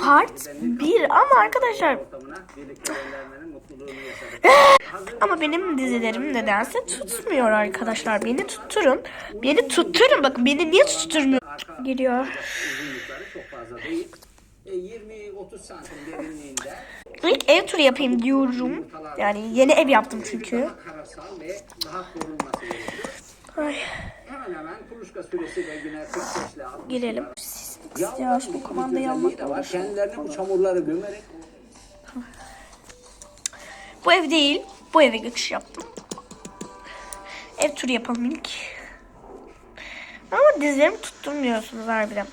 part 1 ama arkadaşlar ama benim dizilerim nedense tutmuyor arkadaşlar. Beni tutturun. Beni tutturun. Bakın beni niye tutturmuyor? E, 20-30 santim derinliğinde İlk ev turu yapayım diyorum. Yani yeni ev yaptım çünkü. Ay, Hemen hemen kuluçka süresi de yine 45 ile 60 girelim. Ya şu bu kumandayı almak var. Kendilerini bu çamurları gömerek Bu ev değil. Bu eve geçiş yaptım. Ev turu yapalım ilk. Ama dizlerimi tutturmuyorsunuz harbiden.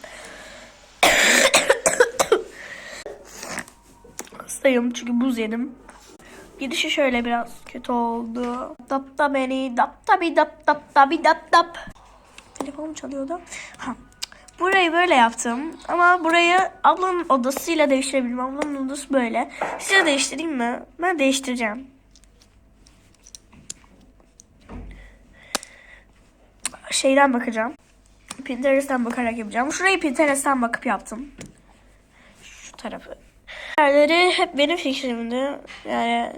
Hastayım çünkü buz yedim. Gidişi şöyle biraz kötü oldu. Dap da beni dap da bir dap dap da bir dap dap. Telefonum çalıyordu. Ha. Burayı böyle yaptım. Ama burayı ablanın odasıyla değiştirebilirim. Ablanın odası böyle. Size değiştireyim mi? Ben değiştireceğim. Şeyden bakacağım. Pinterest'ten bakarak yapacağım. Şurayı Pinterest'ten bakıp yaptım. Şu tarafı. Yerleri hep benim fikrimdi. Yani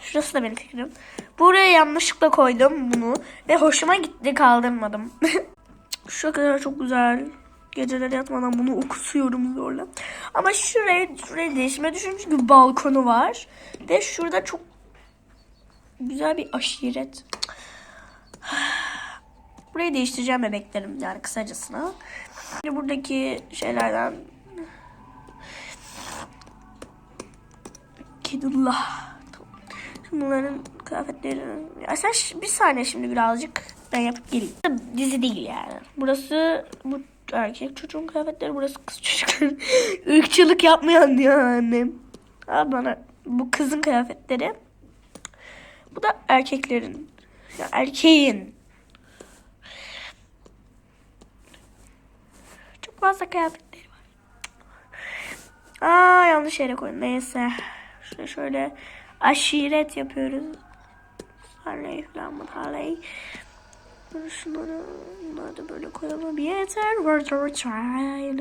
şurası da benim fikrim. Buraya yanlışlıkla koydum bunu. Ve hoşuma gitti kaldırmadım. Şu kadar çok güzel. Geceleri yatmadan bunu okutuyorum zorla. Ama şuraya, şuraya değişime düşünmüş çünkü balkonu var. Ve şurada çok güzel bir aşiret. Burayı değiştireceğim bebeklerim yani kısacasına. Şimdi buradaki şeylerden Kedullah. Bunların kıyafetlerini... Ya sen bir saniye şimdi birazcık ben yapıp geleyim. Dizi değil yani. Burası bu erkek çocuğun kıyafetleri. Burası kız çocukların. Irkçılık yapmayan diyor annem. Al bana bu kızın kıyafetleri. Bu da erkeklerin. Ya erkeğin. Çok fazla kıyafetleri var. Aa yanlış yere koydum. Neyse. Şöyle şöyle aşiret yapıyoruz. Harley falan mı. Şunları, bunları da böyle koyalım. Yeter. We're trying.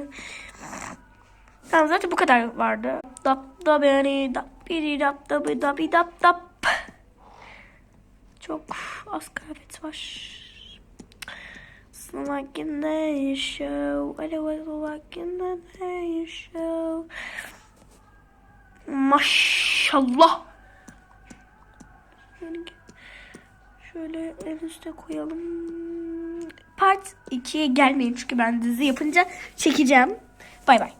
Tamam zaten bu kadar vardı. Dap da beni dap biri dap da bi da bi dap dap. Çok az kıyafet var. Like in the show, I was like in the show. Maşallah. Yani şöyle en üste koyalım. Part 2'ye gelmeyin çünkü ben dizi yapınca çekeceğim. Bay bay.